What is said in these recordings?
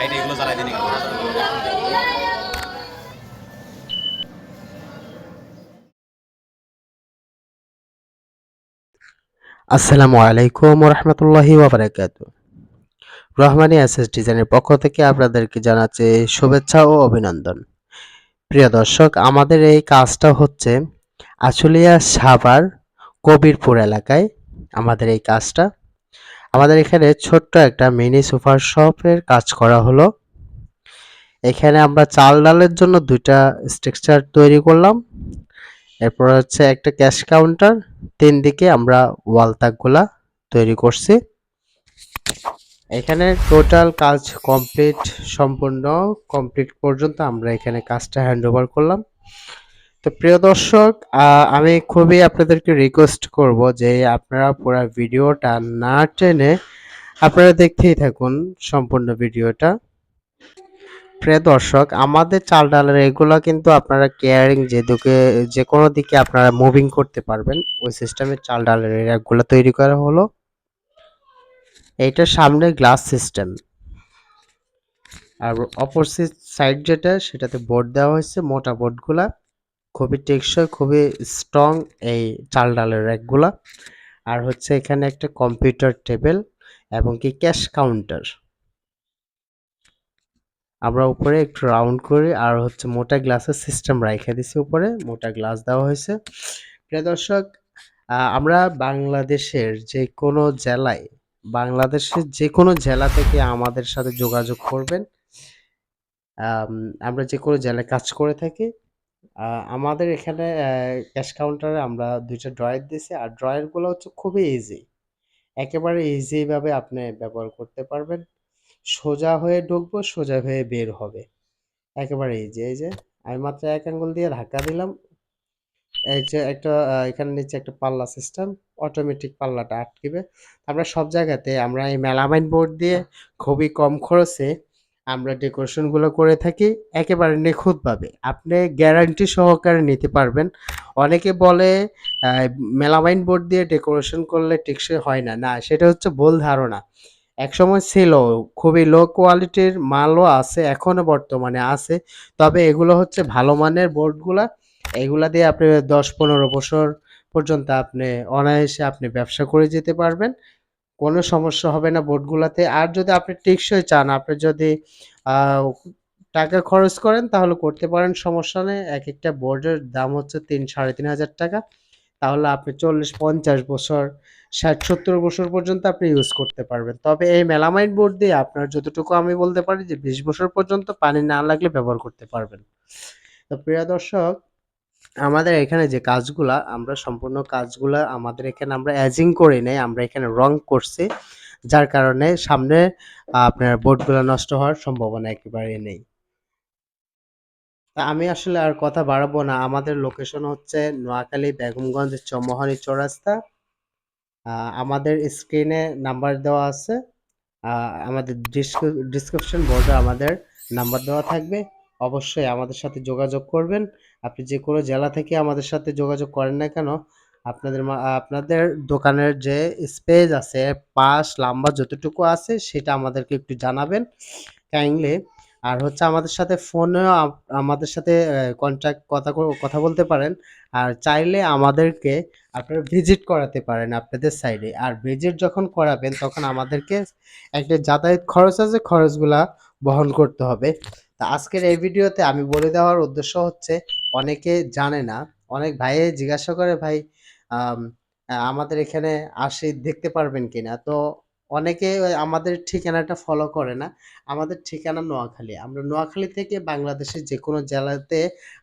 Light এগুলো জ্বালাই দিন আসসালামু আলাইকুম রহমতুল্লাহি ওবরাকাত রহমানি অ্যাসেস ডিজাইনের পক্ষ থেকে আপনাদেরকে জানাচ্ছে শুভেচ্ছা ও অভিনন্দন। প্রিয় দর্শক, আমাদের এই কাজটা হচ্ছে আশুলিয়া সাভার কবিরপুর এলাকায় আমাদের এই কাজটা আমাদের এখানে ছোট্ট একটা মিনি সুপার শপের কাজ করা হলো। এখানে আমরা চাল ডালের জন্য দুইটা স্ট্রাকচার তৈরি করলাম। এরপর হচ্ছে একটা ক্যাশ কাউন্টার তিন দিকে আমরা ওয়াল তাকগুলা তৈরি করছি। এখানে টোটাল কাজ কমপ্লিট সম্পূর্ণ কমপ্লিট পর্যন্ত আমরা এখানে কাজটা হ্যান্ড ওভার করলাম। তো প্রিয় দর্শক আমি খুবই আপনাদেরকে রিকোয়েস্ট করব যে আপনারা পুরো ভিডিওটা না টেনে আপনারা দেখতেই থাকুন সম্পূর্ণ ভিডিওটা। প্রিয় দর্শক, আমাদের চাল ডালের এগুলো কিন্তু আপনারা কেয়ারিং যেদিকে যে কোনো দিকে আপনারা মুভিং করতে পারবেন। ওই সিস্টেমের চাল ডালের র্যাকগুলো তৈরি করা হলো। এইটার সামনে গ্লাস সিস্টেম আর অপোজিট সাইড যেটা, সেটাতে বোর্ড দেওয়া হয়েছে, মোটা বোর্ডগুলা খুবই টেকসই খুবই স্ট্রং এই চাল ডালের র্যাকগুলা আর হচ্ছে এখানে একটা কম্পিউটার টেবিল এবং কি ক্যাশ কাউন্টার আমরা উপরে একটু রাউন্ড করি আর হচ্ছে মোটা গ্লাসের সিস্টেম রাইখে দিছি উপরে মোটা গ্লাস দেওয়া হয়েছে। প্রিয় দর্শক আমরা বাংলাদেশের যে কোনো জেলায় বাংলাদেশের যে কোনো জেলা থেকে আমাদের সাথে যোগাযোগ করবেন। আম, আমরা যে কোনো জেলায় কাজ করে থাকি। আমাদের এখানে ক্যাশ কাউন্টারে আমরা দুইটা ড্রয়ার দিয়েছি। আর ড্রয়ারগুলো হচ্ছে খুবই ইজি একেবারে ইজিভাবে আপনি ব্যবহার করতে পারবেন। সোজা হয়ে ঢুকবো, সোজা হয়ে বের হবে। একেবারে ইজি এই যে, আমি মাত্র এক আঙ্গুল দিয়ে ধাক্কা দিলাম। এই যে একটা এখানে নিচে একটা পাল্লা সিস্টেম অটোমেটিক পাল্লাটা আটকিবে। আমরা সব জায়গাতে আমরা এই মেলামাইন বোর্ড দিয়ে খুবই কম খরচে আমরা ডেকোরেশনগুলো করে থাকি, একেবারে নিখুঁতভাবে। আপনি গ্যারান্টি সহকারে নিতে পারবেন। অনেকে বলে মেলামাইন বোর্ড দিয়ে ডেকোরেশন করলে টেকসই হয় না। না, সেটা হচ্ছে ভুল ধারণা। একসময় ছিল, খুবই লো কোয়ালিটির মালও আছে, এখনও বর্তমানে আছে। তবে এগুলো হচ্ছে ভালো মানের বোর্ডগুলা। এগুলা দিয়ে আপনি দশ পনেরো বছর পর্যন্ত আপনি অনায়াসে আপনি ব্যবসা করে যেতে পারবেন। কোনো সমস্যা হবে না বোর্ডগুলাতে আর যদি আপনি টেকসই চান, আপনি যদি টাকা খরচ করেন, তাহলে করতে পারেন, সমস্যা নেই। এক একটা বোর্ডের দাম হচ্ছে তিন, সাড়ে তিন হাজার টাকা। তাহলে আপনি চল্লিশ, পঞ্চাশ বছর, ষাট, সত্তর বছর পর্যন্ত আপনি ইউজ করতে পারবেন। তবে এই মেলামাইন বোর্ড দিয়ে আপনার যতটুকু আমি বলতে পারি যে, বিশ বছর পর্যন্ত পানি না লাগলে ব্যবহার করতে পারবেন। তো প্রিয় দর্শক আমাদের এখানে যে কাজগুলা, আমরা সম্পূর্ণ কাজগুলা আমাদের এখানে আমরা অ্যাজিং করে নেই, আমরা এখানে রং করছি, যার কারণে সামনে আপনার বোর্ডগুলো নষ্ট হওয়ার সম্ভাবনা একেবারে নেই। আমি আসলে আর কথা বাড়াবো না, আমাদের লোকেশন হচ্ছে নোয়াখালী বেগমগঞ্জ চৌমোহনী চৌরাস্তা। আমাদের স্ক্রিনে নাম্বার দেওয়া আছে আমাদের ডিসক্রিপশন বোর্ডে আমাদের নাম্বার দেওয়া থাকবে। অবশ্যই আমাদের সাথে যোগাযোগ করবেন। আপনি যে কোনো জেলা থেকে আমাদের সাথে যোগাযোগ করেন না কেন, আপনাদের মা- আপনাদের দোকানের যে স্পেস আছে, পাশ, লাম্বা যতটুকু আছে, সেটা আমাদেরকে একটু জানাবেন কাইন্ডলি আর হচ্ছে আমাদের সাথে ফোনেও আমাদের সাথে কন্ট্যাক্ট কথা কথা বলতে পারেন। আর চাইলে আমাদেরকে আপনারা ভিজিট করাতে পারেন আপনাদের সাইডে আর ভিজিট যখন করাবেন, তখন আমাদেরকে একটা যাতায়াত খরচ আছে, খরচগুলা বহন করতে হবে। তা আজকের এই ভিডিওতে আমি বলে দেওয়ার উদ্দেশ্য হচ্ছে, অনেকে জানে না, অনেক ভাইয়ে জিজ্ঞাসা করে, ভাই আমাদের এখানে আসি দেখতে পারবেন কিনা? তো অনেকে আমাদের ঠিকানাটা ফলো করে না। আমাদের ঠিকানা নোয়াখালী। আমরা নোয়াখালী থেকে বাংলাদেশের যে কোনো জেলাতে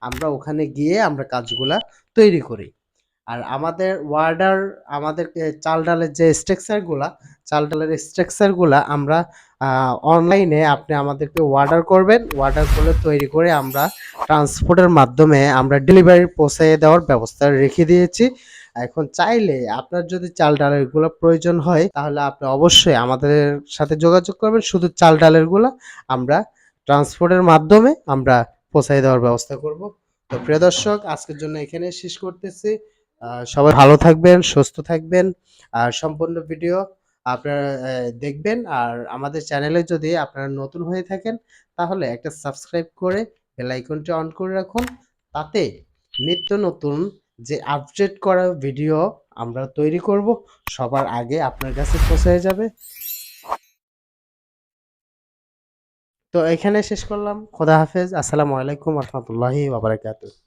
আমরা ওখানে গিয়ে আমরা কাজগুলা তৈরি করি। আর আমাদের ওয়ার্ডার, আমাদের চাল ডালের যে স্ট্রাকচারগুলা চাল ডালের স্ট্রাকচারগুলা আমরা অনলাইনে আপনি আমাদেরকে অর্ডার করবেন। অর্ডার করলে তৈরি করে আমরা ট্রান্সপোর্টের মাধ্যমে আমরা ডেলিভারি পৌঁছে দেওয়ার ব্যবস্থা রেখে দিয়েছি। এখন চাইলে আপনার যদি চাল ডালেরগুলো প্রয়োজন হয়, তাহলে আপনি অবশ্যই আমাদের সাথে যোগাযোগ করবেন। শুধু চাল ডালেরগুলা আমরা ট্রান্সপোর্টের মাধ্যমে আমরা পৌঁছায় দেওয়ার ব্যবস্থা করব। তো প্রিয় দর্শক, আজকের জন্য এখানে শেষ করতেছি। সবাই ভালো থাকবেন, সুস্থ থাকবেন। আর সম্পূর্ণ ভিডিও আপনারা দেখবেন। আর আমাদের চ্যানেলে যদি আপনারা নতুন হয়ে থাকেন, তাহলে একটা সাবস্ক্রাইব করে বেল আইকনটি অন করে রাখুন। তাতে নিত্য নতুন যে আপডেট করা ভিডিও আমরা তৈরি করব, সবার আগে আপনার কাছে পৌঁছে যাবে। তো এখানে শেষ করলাম। খোদা হাফেজ। আসসালামু আলাইকুম রহমতুল্লাহি বাবারাকাতুহ